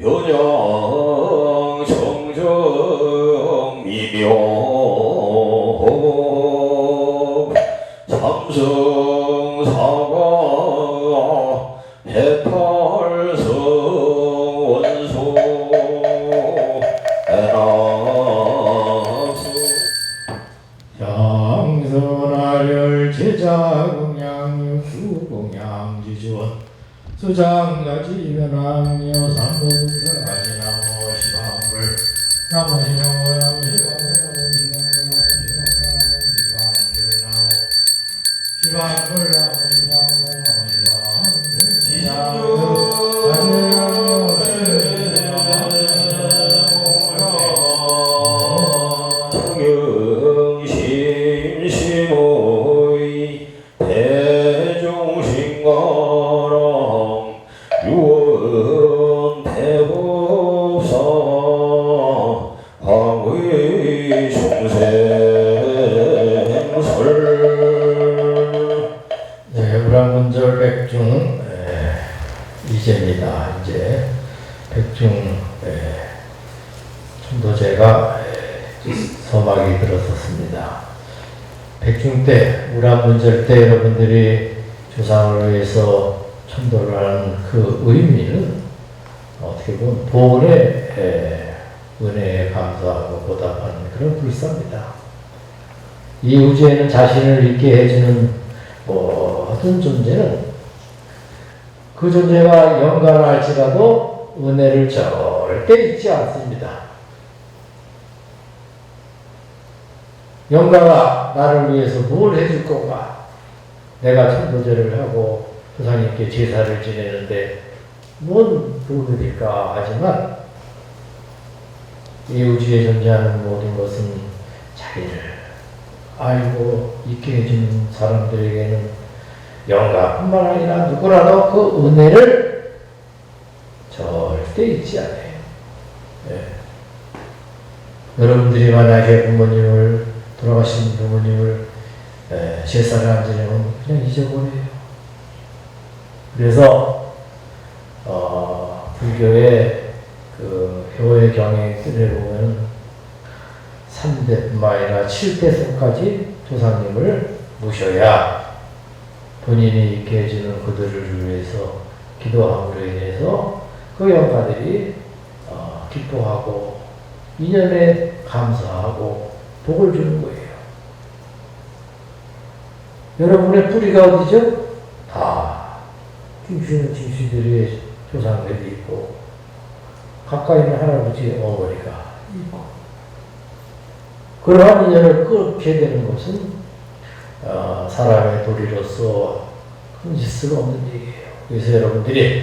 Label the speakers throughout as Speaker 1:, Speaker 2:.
Speaker 1: 변양 정정 미묘 삼성 사과 해탈성 원소 해나수
Speaker 2: 장선하열 제자공양 유수공양 지주원 수장가지면함요 삼본사가지나무 시방불 나무 시방불 나무 시방불 나무 시방불 나무 시방불 나무 시방불 나무
Speaker 1: 청영심심의
Speaker 2: 제가 에, 서막이 들어섰습니다. 백중 때 우라문절 때 여러분들이 조상을 위해서 천도를 하는 그 의미는 어떻게 보면 보온의 에, 은혜에 감사하고 보답하는 그런 불사입니다. 이 우주에는 자신을 있게 해주는 모든 존재는 그 존재가 영광을 할지라도 은혜를 절대 잊지 않습니다. 영광아 나를 위해서 뭘 해줄 건가? 내가 천도제를 하고 조상님께 제사를 지내는데 뭔 도움이 될까 하지만 이 우주에 존재하는 모든 것은 자기를 알고 있게 해주는 사람들에게는 영가뿐만 아니라 누구라도 그 은혜를 절대 잊지 않아요. 예. 여러분들이 만약에 부모님을 돌아가신 부모님을 에, 제사를 안 지내면 그냥 잊어버려요. 그래서 어, 불교의 그 효의 경행들에 보면 3대뿐만 아니라 7대선까지 조상님을 모셔야 본인이 있게 해주는 그들을 위해서 기도함으로 인해서 그 영가들이 어, 기뻐하고 인연에 감사하고 복을 주는 거예요. 여러분의 뿌리가 어디죠? 다 김씨는 김씨들의 조상들이 있고 가까이 있는 할아버지 어머니가 있고 그러한 인연을 끊게 되는 것은 어, 사람의 도리로서 흠질 수가 없는 얘기예요. 그래서 여러분들이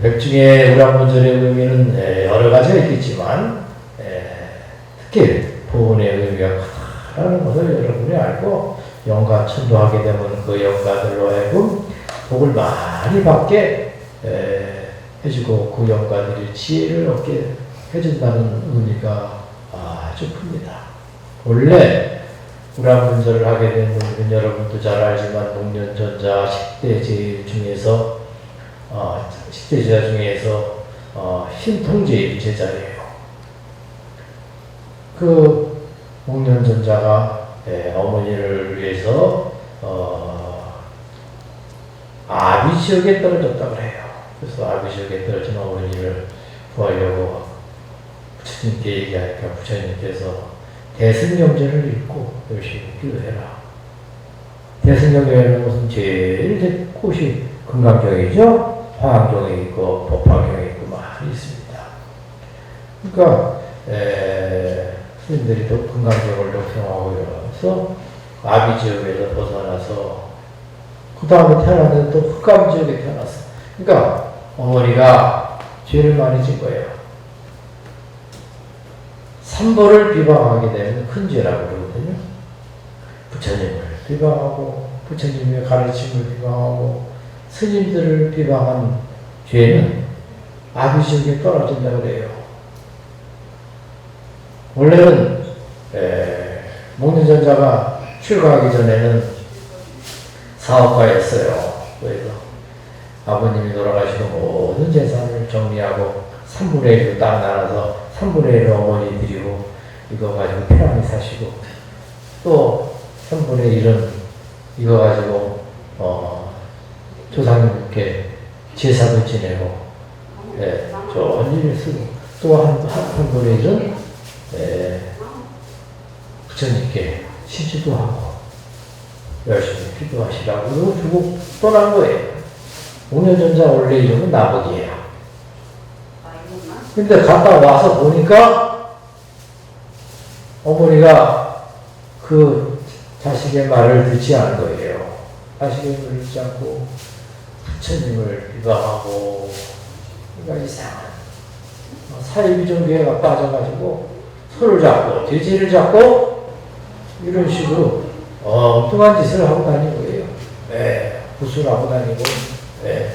Speaker 2: 백중의 우라문절의 의미는 에, 여러 가지가 있겠지만 에, 특히 보훈의 의미가 크다는 것을 여러분이 알고 영가 천도하게 되면 그 영가들로 하여금 복을 많이 받게 에, 해주고 그 영가들이 지혜를 얻게 해준다는 의미가 아주 큽니다. 원래 우라문절을 하게 된 분들은 여러분도 잘 알지만 목련전자 10대 제일 중에서 어, 10대 제자 중에서 어, 신통제일 제자예요. 그 목련전자가 예, 어머니를 위해서 어, 아비 지역에 떨어졌다고 해요. 그래서 아비 지역에 떨어진 어머니를 구하려고 부처님께 얘기하니까 부처님께서 대승경제를 읽고 열심히 기도해라. 대승경제라는 것은 제일 제 꽃이 금강경이죠. 화암경에 있고 법화경에 있고 많이 있습니다. 그러니까 에, 스님들이 또 금강경을 독성하고 이러면서 아비 지역에서 벗어나서 그 다음에 태어났는데 또 흑암 지역에 태어났어. 그러니까 어머니가 죄를 많이 진 거예요. 삼보를 비방하게 되면 큰 죄라고 그러거든요. 부처님을 비방하고 부처님의 가르침을 비방하고 스님들을 비방한 죄는 아비지옥에 떨어진다고 그래요. 원래는 에, 목련전자가 출가하기 전에는 사업가였어요. 그래서 아버님이 돌아가시고 모든 재산을 정리하고 3분의 1로 딱 나눠서 3분의 1을 어머니 드리고 이거 가지고 편안히 사시고 또 3분의 1은 이거 가지고 어, 조상님께 제사도 지내고 예, 좋은 일을 쓰고 또 한 한, 한 분의 1은 예, 부처님께 시주도 하고 열심히 기도하시라고 주고 떠난 거예요. 옥녀전자 원래 이름은 나복이에요. 근데 갔다 와서 보니까 어머니가 그 자식의 말을 듣지 않은 거예요. 자식의 말을 듣지 않고 부처님을 비방하고 그러니까 이상한 어, 사이비종교회가 빠져가지고 손을 잡고 돼지를 잡고 이런 식으로 엉뚱한 짓을 하고 다니는 거예요. 네, 구술하고 다니고 네.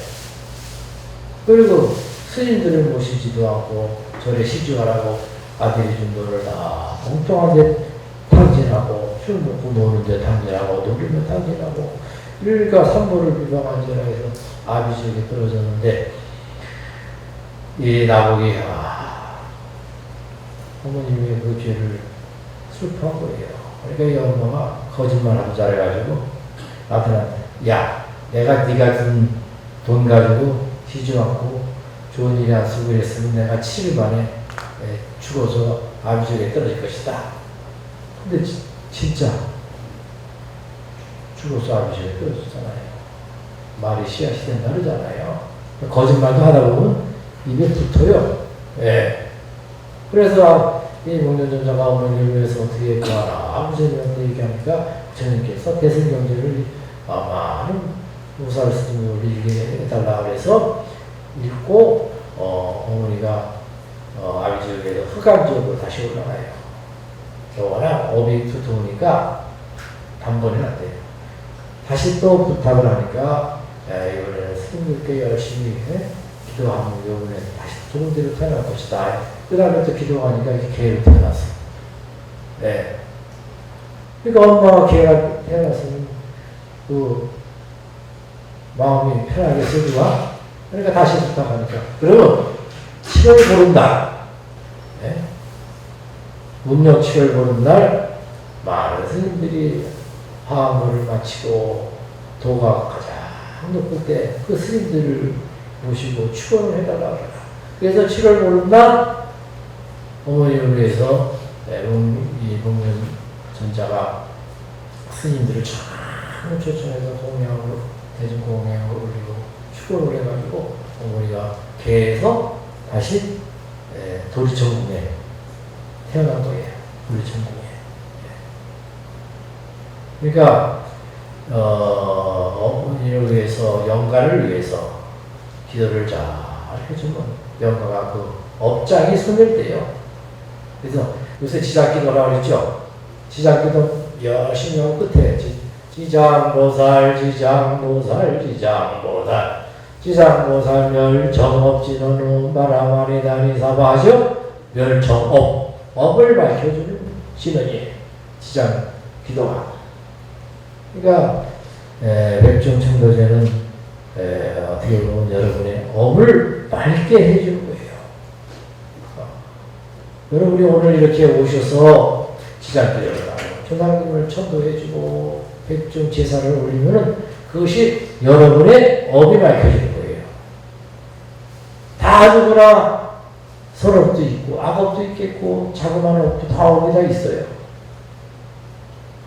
Speaker 2: 그리고 스님들을 모시지도 않고 절에 시주하라고 아들이 준 돈을 다 엉뚱한데 탕진하고 술 먹고 노는데 탕진하고 놀리면 탕진하고 이러니까 산모를 비방한지라 해서 아비지에게 떨어졌는데 이 아, 어머님이 그 죄를 슬퍼한 거예요. 그러니까 이 엄마가 거짓말하고 잘해가지고 아들한테 야 내가 네가 준돈 가지고 시주하고 좋은 일이 안 쓰고 이랬으면 내가 7일 만에 예, 죽어서 아비지에게 떨어질 것이다. 근데 지- 진짜 죽어서 아비지에게 떨어졌잖아요. 말이 씨앗이 된다 그러잖아요. 거짓말도 하다 보면 입에 붙어요. 예. 그래서 이 목련전자가 어머니를 위해서 어떻게 구하라. 아버지한테 얘기하니까 부처님께서 대승경제를 아, 많은 우사를 스님을 읽게 해달라 그래서 읽고 어, 어머니가 어, 아비지역에서 흑암 지역으로 다시 올라가요. 워낙 업이 두터우니까 단번에는 안 돼요. 다시 또 부탁을 하니까 야, 이번에는 스님들께 열심히 해? 기도하면 이번에 다시 좋은 데로 태어날 것이다. 그 다음에 또 기도하니까 이렇게 개로 태어났어. 네. 그러니까 엄마가 개가 태어났으면 그 마음이 편하게 쓰기와 그러니까 다시 부탁하니까 그러면 7월 보름날 네? 문력 7월 보름날 많은 스님들이 화음을 마치고 도가 가장 높을 때 그 스님들을 모시고 축원을 그래요. 그래서 7월 보름날 어머님을 위해서 네, 문- 이 목련 전자가 스님들을 참 초청해서 공양으로 대중 공양을 올리고 축원을 해가지고 어머니가 개에서 다시 에, 도리천국에 태어난 거예요. 도리천국에. 그러니까 어, 어머니를 위해서 영가를 위해서 기도를 잘 해주면 영가가 그 업장이 손을 떼요. 그래서 요새 지장기도라고 그랬죠. 지장기도 열심히 하고 끝에 지- 지장보살 지장보살 지장보살 지장보살 멸정업진언우 마라마리다니 사바죠 멸정업 업을 밝혀주는 신언이에요. 지장 기도가. 그러니까 에, 백중 청도제는 에, 어떻게 보면 여러분의 업을 거예요. 어. 여러분이 오늘 이렇게 오셔서 하고 조상님을 천도해주고 백중 제사를 올리면은 그것이 여러분의 업이 밝혀지는 거예요. 다 누구나 선업도 있고 악업도 있겠고 자그마한 업도 다 업이 다 있어요.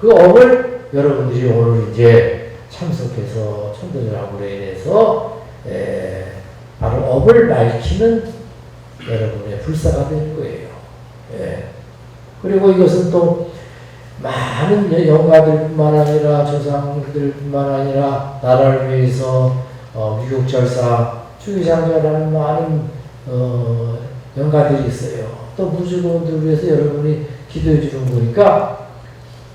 Speaker 2: 그 업을 여러분들이 오늘 이제 참석해서 천도절함으로 인해서 에, 바로 업을 밝히는 여러분의 불사가 되는 거예요. 예. 그리고 이것은 또 많은 영가들뿐만 아니라 조상들뿐만 아니라 나라를 위해서 어, 미국 절사 주기장자라는 많은 어, 영가들이 있어요. 또 무주공들을 위해서 여러분이 기도해 주는 거니까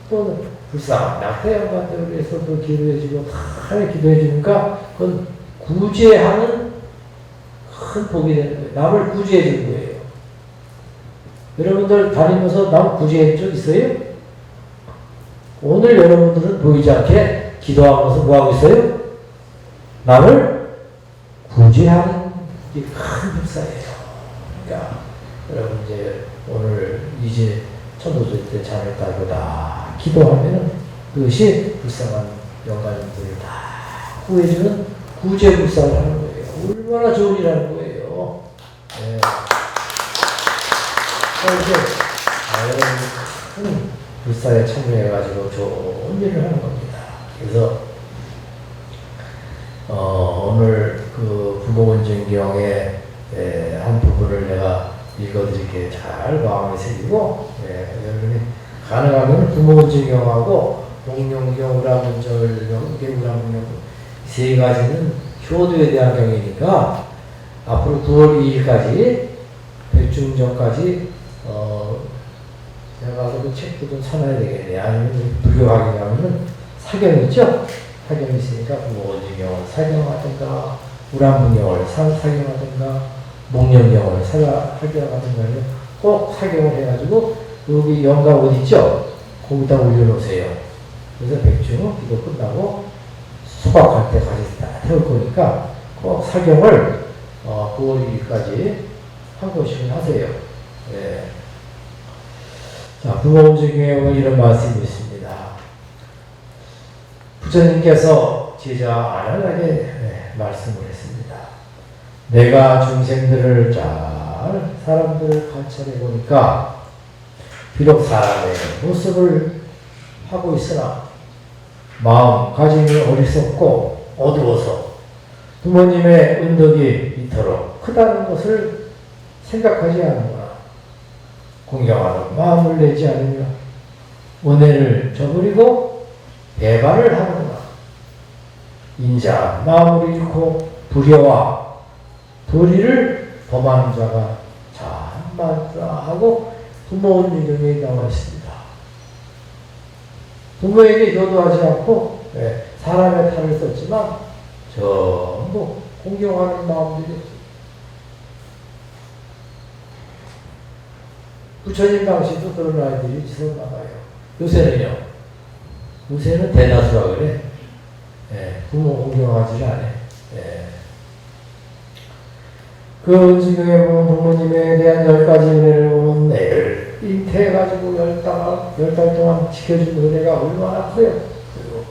Speaker 2: 또 불쌍한 낙태 영가들을 위해서 또 기도해 주고 하늘 기도해 주니까 그건 구제하는 큰 복이 되는 거예요. 남을 구제해 주는 거예요. 여러분들 다니면서 남 구제해 준적 있어요? 오늘 여러분들은 보이지 않게 기도하면서 뭐 하고 있어요? 남을 구제하는 게 큰 불사예요. 하니까 여러분 이제 오늘 이제 천도절 때 잘했다고다 기도하면은 그것이 불쌍한 영가님들을 다 구해주는 구제불사를 하는 거예요. 얼마나 좋은 일하는 거예요. 네. 그래서 아, 여러분 큰 불사에 참여해가지고 좋은 일을 하는 겁니다. 그래서 어, 오늘 그 부모원증경의 예, 한 부분을 내가 읽어드릴게 잘 마음에 새기고 예, 여러분이 가능하면 부모원증경하고 동룡경, 우라문절, 개우라문경 세 가지는 효도에 대한 경이니까 앞으로 9월 2일까지 백중전까지 어, 제 가 가서 그 책도 좀 사놔야 되겠네. 아니면 불교하게 가면은 사경 있죠? 사경 있으니까 부모원증경 사경하든가 우라문경을 사- 사경하든가 목련경을 사- 사경하든가 꼭 사경을 해가지고 여기 영가 옷 있죠? 거기다 올려놓으세요. 그래서 백중 기도 끝나고 수박할 때 같이 다 태울 거니까 꼭 사경을 어, 9월 2일까지 한 곳씩 하세요. 예. 자, 부모원증경에 이런 말씀이 있습니다. 부처님께서 제자 안연하게 예, 말씀을 했습니다. 내가 중생들을 잘 사람들을 관찰해 보니까 비록 사람의 모습을 하고 있으나 마음가짐이 어리석고 어두워서 부모님의 은덕이 이토록 크다는 것을 생각하지 않는구나. 공경하는 마음을 내지 않으며 원해를 저버리고 배반을 하는구나. 인자 마음을 잃고 불효와 불의를 범하는 자가 참 많다 하고 부모 유경에 나와 있습니다. 부모에게 효도하지 않고 예, 사람의 탈을 썼지만 전부 공경하는 마음들이 부처님 당시도 그런 아이들이 지금 많아요. 요새는요. 요새는 대다수라 그래. 예, 부모 공경하지 않아. 예. 그 은지경에 보면 부모님에 대한 열 가지 은혜를 보면 애를 잉태해가지고 열 달, 열달 동안 지켜준 은혜가 얼마나 커요. 그리고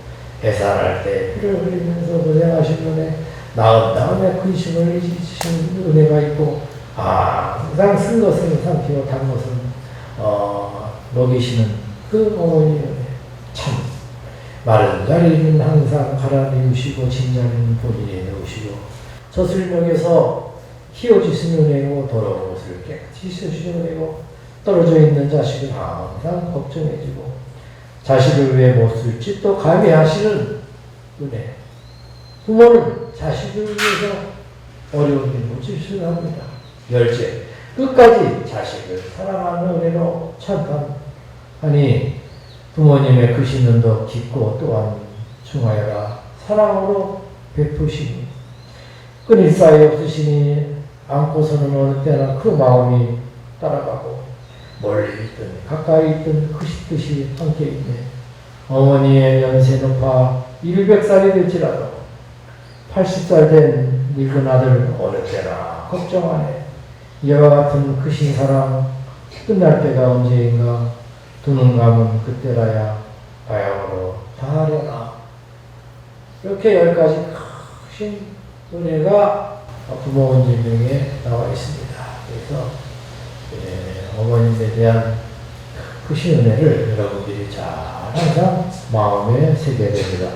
Speaker 2: 해산할 때 피를 흘리면서 고생하신 은혜, 나은 다음에 근심을 잊으신 은혜가 있고, 아, 항상 쓴 것은 삼키고 단 것은, 어, 먹이시는 그 어머니 은혜. 참, 마른 자리는 항상 갈아내우시고, 진자리는 본인이 내우시고, 저슬명에서 키워주신 은혜고 더러운 것을 깨끗이 씻으시는 은혜고 떨어져 있는 자식을 항상 걱정해주고 자식을 왜못 쓸지 또 감히 하시는 은혜 부모는 자식을 위해서 어려운 일을 지수합니다 열째 끝까지 자식을 사랑하는 은혜로 찬탄 하니 부모님의 크시는 더 깊고 또한 중하여라 사랑으로 베푸시니 끊일 사이 없으시니 안고서는 어느 때나 그 마음이 따라가고 멀리 있든 가까이 있든 크시듯이 함께 있네. 어머니의 연세 높아 100살이 될지라도 80살 된 늙은 아들 어느 때나 걱정하네. 이와 같은 크신 사랑 끝날 때가 언제인가 두눈 감은 그때라야 바야흐로 다하려나 이렇게 열 가지 크신 은혜가 부모 원증명에 나와 있습니다. 그래서 예, 어머님에 대한 크신 은혜를 여러분들이 잘 항상 마음에 새겨야 됩니다.